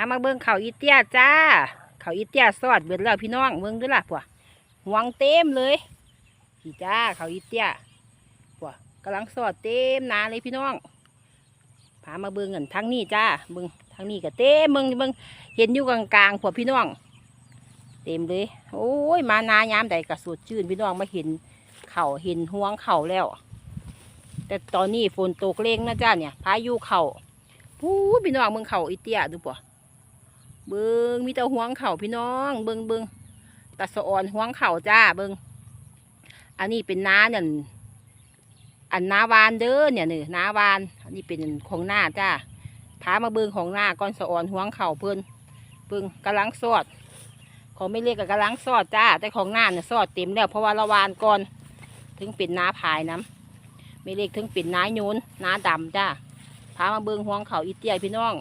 หามาเบิ่งเขาอีเตียจ้า เขาอีเตียสอดเบิดแล้วพี่น้องเบิ่งด้วยล่ะพวกหวงเต็มเลยพี่จ้าเขาอีเตียพวกกำลังสอดเต็มนาเลยพี่น้องพามาเบิ่งกันทั้งนี้จ้าเบิ่งทั้งนี้ก็เต็มเบิ่งเบิ่งเห็นอยู่กลางๆพวกพี่น้อง เต็มเลย โอ้ยมานายามใดกระสุดชื่นพี่น้องมาเห็นเข่าเห็นห่วงเข่าแล้ว แต่ตอนนี้ฝนตกเร่งนะจ้าเนี่ยพายุเข่าปู้พี่น้องเบิ่งเข่าอีเตียดูป่ะ เบิงมีแต่ห่วงเข่าพี่น้อง เบิงเบิงตะสะออนห่วงเข่าจ้าเบิงอันนี้เป็นน้าเนี่ยอันนาวานเด้อเนี่ยนี่นาวาน อันนี้เป็นของหน้าจ้าพามาเบิงของหน้าก่อนสะออนห่วงเข่าเพิ่นเบิงกำลังสอด ของไม่เรียกกับกำลังสอดจ้า แต่ของหน้าเนี่ยสอดเต็มแล้วเพราะว่าละวานก่อนถึงเป็นน้าพายน้ำไม่เรียกถึงเป็นน้าโยนน้าดำจ้าพามาเบิงห่วงเข่าอีเตียพี่น้อง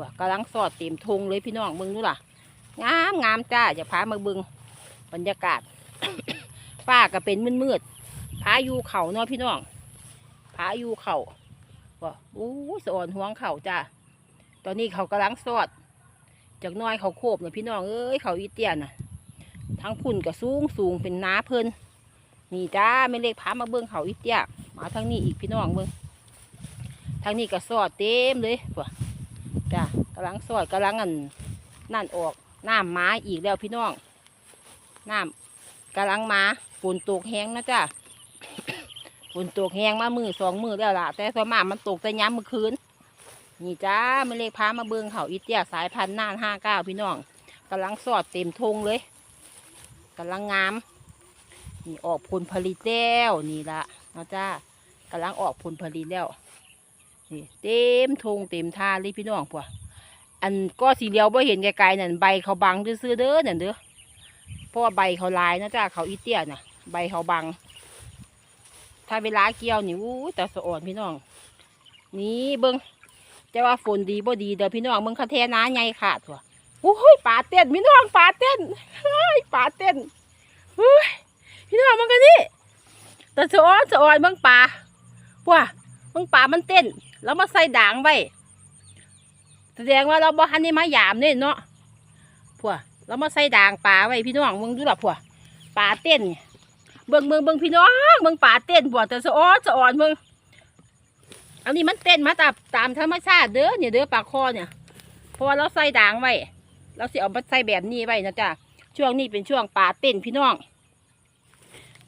ว่ากำลังสอดเต็มทงเลยพี่น้องเบิงดูล่ะ งามงามจ้าจะพามาเบิงบรรยากาศฟ้าก็เป็นมืดมืดๆพายุเขาเนาะพี่น้องพายุเขาว่าอู้สะอ่อนห่วงเข่าจ้าตอนนี้เขากำลังสอด จากน้อยเขาโคบเนี่ยพี่น้องเอ้ยเขาอีเตียนน่ะ ทั้งพุ่นกับสูงสูงเป็นน้าเพิ่นนี่จ้าไม่เล็กพามาเบิ้งเขาอีเตียมาทางนี้อีกพี่น้องเบิ้งทางนี้ก็สอดเต็มเลยว่ะ จ้ากำลังสอดกำลังอันนั่นออกน้ำมาอีกแล้วพี่น้องน้ำกำลังมาฝนตกแห้งนะจ้าฝนตกแห้งมามือสองมือแล้วล่ะ แต่ส่วนมากมันตกแต่ย้ำเมื่อคืนนี่จ้าไม่เล็กพามาเบิงเขาอีเตียสายพันธุ์น่านห้าเก้าพี่น้องกำลังสอดเต็มทงเลยกำลังงามนี่ออกผลผลิตแล้วนี่ละนะจ้ากำลังออกผลผลิตแล้ว นี่เต็มทงเต็มท่าเลยพี่น้องพวกอันก็สีเดียวบ่เห็นไกลๆนั่นใบเขาบังซื่อๆเด้อนั่นเด้อเพราะว่าใบเขาลายนะจ้าเขาอีเตียน่ะ ใบเขาบัง ถ้าเวลาเกี่ยวนี่อู้แต่สะอ่อนพี่น้อง นี่เบิ้งแต่ว่าฝนดีบ่ดีเดี๋ยวพี่น้องมึงคาแทน้าใหญ่ขาดว่ะโอ้ยป่าเต้นพี่น้องป่าเต้นเฮ้ยป่าเต้นเฮ้ยพี่น้องมันกันนี่แต่สะออนสะออนมึงป่าว่ะมึงป่ามันเต้น แล้วมาใส่ด่างไว้แสดงว่าเราบ่ทันนี่มายามเนี่ยเนาะพวเรามาใส่ด่างป่าไว้พี่น้องมึงดูล่ะพวป่าเต้นเบิ่งเบิ่งเบิ่งพี่น้องเบิ่งป่าเต้นพวกแต่สะอ้อนสะออนมึงอันนี้มันเต้นมาตามตามธรรมชาติเด้อเนี่ยเด้อปลาคอเนี่ยเพราะว่าเราใส่ด่างไว้เราสิเอามาใส่แบบนี้ไว้นะจ๊ะช่วงนี้เป็นช่วงปลาเต้นพี่น้อง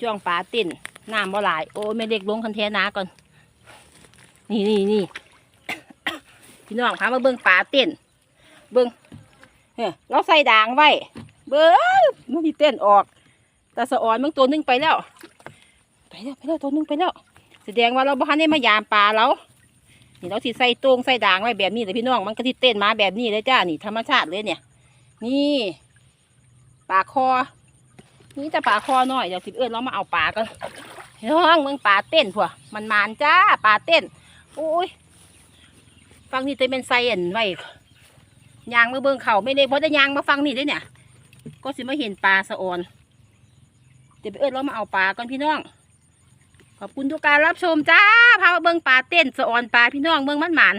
ช่วงปลาเต้นน้ำบ่หลายโอ้ไม่เด็กลงคันเทนาก่อน นี่นี่นี่พี่น้องพามาเบิ่งปลาเต้น เบิ่งเนี่ยเราใส่ด่างไว้ เบิ่งมันที่เต้นออก แต่สะออนมึงตัวนึงไปแล้ว ไปแล้วไปแล้วตัวนึงไปแล้ว แสดงว่าเราบ้านนี้มายามปลาเรานี่เราสิใส่ตรงใส่ด่างไว้แบบนี้เลยพี่น้องมันก็ที่เต้นมาแบบนี้เลยจ้านี่ธรรมชาติเลยเนี่ย นี่ปลาคอ นี่จะปลาคอหน่อยเดี๋ยวสิเอิญเรามาเอาปลากันพี่น้องมึงปลาเต้นผัวมันมานจ้าปลาเต้น โอ้ยฟังนี่เต้นเป็นไซเอ็นไว้ยางมาเบิ่งเขาไม่ได้เพราะจะยางมาฟังนี่เลยเนี่ย ก็สิมาเห็นปลาสะออนเดี๋ยวไปเอิญเรามาเอาปลากันพี่น้อง ขอบคุณทุกการรับชมจ้าพามาเบิ่งปลาเต้นสะออนปลาพี่น้องเบิ่งมันหมาน